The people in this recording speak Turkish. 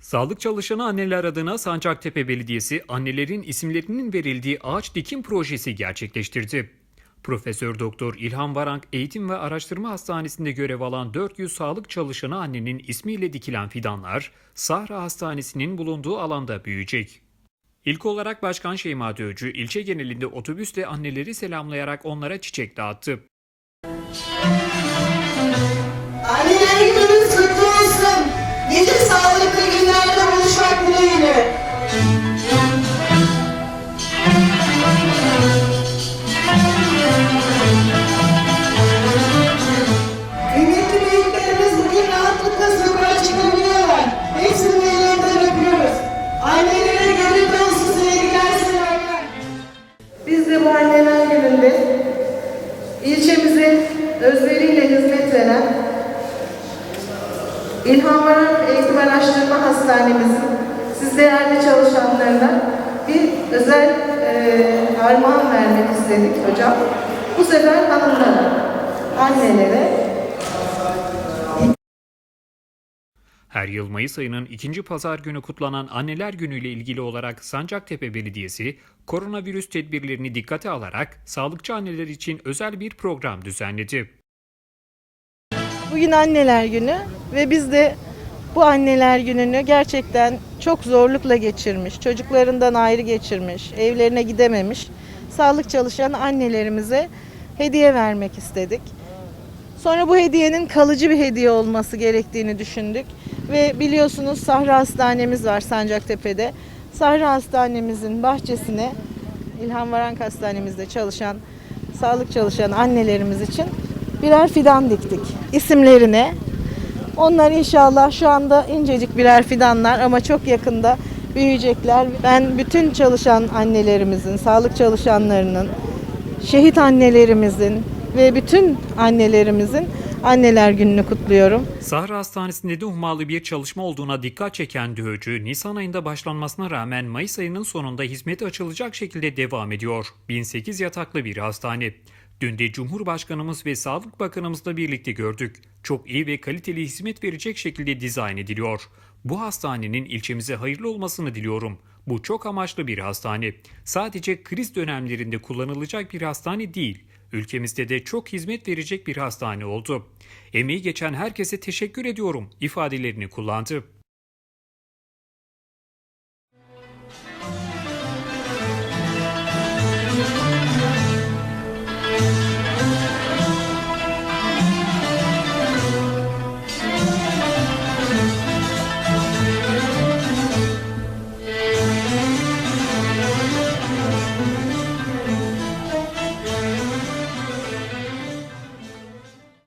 Sağlık çalışanı anneler adına Sancaktepe Belediyesi annelerin isimlerinin verildiği ağaç dikim projesi gerçekleştirdi. Profesör Doktor İlhan Varank Eğitim ve Araştırma Hastanesi'nde görev alan 400 sağlık çalışanı annenin ismiyle dikilen fidanlar Sahra Hastanesi'nin bulunduğu alanda büyüyecek. İlk olarak Başkan Şeyma Dövcü ilçe genelinde otobüsle anneleri selamlayarak onlara çiçek dağıttı. Anneler gününüz kutlu olsun. Özveriyle hizmet veren İlhan Varan Eğitim Araştırma Hastanemizin siz değerli çalışanlarına bir özel e, armağan vermek istedik hocam. Bu sefer hanımlara, annelere Her yıl Mayıs ayının ikinci pazar günü kutlanan Anneler Günü ile ilgili olarak Sancaktepe Belediyesi, koronavirüs tedbirlerini dikkate alarak sağlıkçı anneler için özel bir program düzenledi. Bugün anneler günü ve biz de bu anneler gününü gerçekten çok zorlukla geçirmiş, çocuklarından ayrı geçirmiş, evlerine gidememiş sağlık çalışan annelerimize hediye vermek istedik. Sonra bu hediyenin kalıcı bir hediye olması gerektiğini düşündük ve biliyorsunuz Sahra Hastanemiz var Sancaktepe'de. Sahra Hastanemizin bahçesine İlhan Varank Hastanemizde çalışan sağlık çalışan annelerimiz için birer fidan diktik. İsimlerine onlar inşallah şu anda incecik birer fidanlar ama çok yakında büyüyecekler. Ben bütün çalışan annelerimizin, sağlık çalışanlarının, şehit annelerimizin ve bütün annelerimizin anneler gününü kutluyorum. Sahra Hastanesi'nde de hummalı bir çalışma olduğuna dikkat çeken DÖH'cü, Nisan ayında başlanmasına rağmen Mayıs ayının sonunda hizmete açılacak şekilde devam ediyor. 1008 yataklı bir hastane. Dün de Cumhurbaşkanımız ve Sağlık Bakanımızla birlikte gördük. Çok iyi ve kaliteli hizmet verecek şekilde dizayn ediliyor. Bu hastanenin ilçemize hayırlı olmasını diliyorum. Bu çok amaçlı bir hastane. Sadece kriz dönemlerinde kullanılacak bir hastane değil. Ülkemizde de çok hizmet verecek bir hastane oldu. Emeği geçen herkese teşekkür ediyorum ifadelerini kullandı.